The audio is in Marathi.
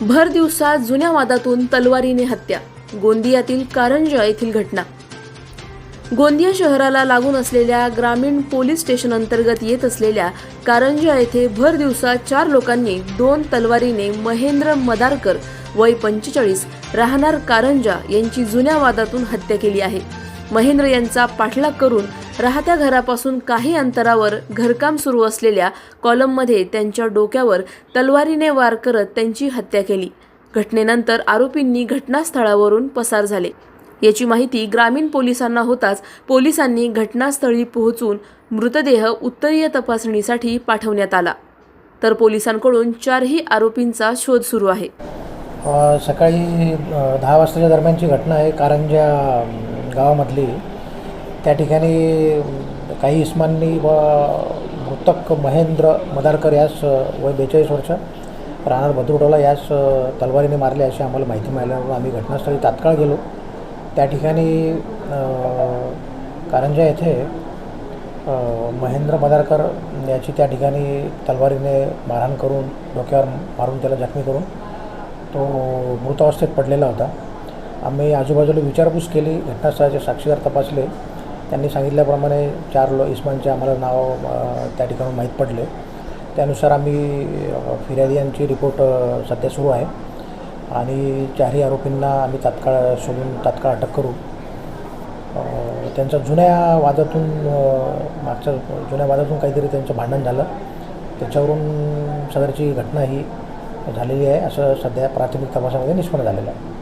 भर दिवसा जुन्या वादातून तलवारीने हत्या गोंदियातील कारंजा येथील घटना. गोंदिया शहराला लागून असलेल्या ग्रामीण पोलीस स्टेशन अंतर्गत येत असलेल्या कारंजा येथे भर दिवसा चार लोकांनी दोन तलवारीने महेंद्र मदारकर वय पंचेचाळीस राहणार कारंजा यांची जुन्या वादातून हत्या केली आहे. महेंद्र यांचा पाठलाग करून राहत्या घरापासून काही अंतरावर घरकाम सुरू असलेल्या कॉलममध्ये त्यांच्या डोक्यावर तलवारीने वार करत त्यांची हत्या केली. घटनेनंतर आरोपींनी घटनास्थळावरून पसार झाले. याची माहिती ग्रामीण पोलिसांना होताच पोलिसांनी घटनास्थळी पोहोचून मृतदेह उत्तरीय तपासणीसाठी पाठवण्यात आला. तर पोलिसांकडून चारही आरोपींचा शोध सुरू आहे. सकाळी दहा वाजताच्या दरम्यानची घटना आहे कारंजा गावामधली. त्या ठिकाणी काही इस्मांनी व मृतक महेंद्र मदारकर यास वय बेचाळीस वर्ष राहणार भद्रुटोला यास तलवारीने मारले अशी आम्हाला माहिती मिळाल्यामुळे आम्ही घटनास्थळी तात्काळ गेलो. त्या ठिकाणी कारंजा येथे महेंद्र मदारकर याची त्या ठिकाणी तलवारीने मारहाण करून डोक्यावर मारून त्याला जखमी करून तो मृत अवस्थेत पडलेला होता. आम्ही आजूबाजूला विचारपूस केली घटनास्थळाचे साक्षीदार तपासले. त्यांनी सांगितल्याप्रमाणे चार लो इस्मानचे आम्हाला नाव त्या ठिकाणी माहीत पडले. त्यानुसार आम्ही फिर्यादी यांची रिपोर्ट सध्या सुरू आहे. आणि चारही आरोपींना आम्ही तात्काळ शोधून तात्काळ अटक करू. त्यांच्या जुन्या वादातून मागच्या जुन्या वादातून काहीतरी त्यांचं भांडण झालं. त्याच्यावरून सदरची घटना ही झालेली आहे. असं सध्या प्राथमिक तपासामध्ये निष्पन्न झालेलं आहे.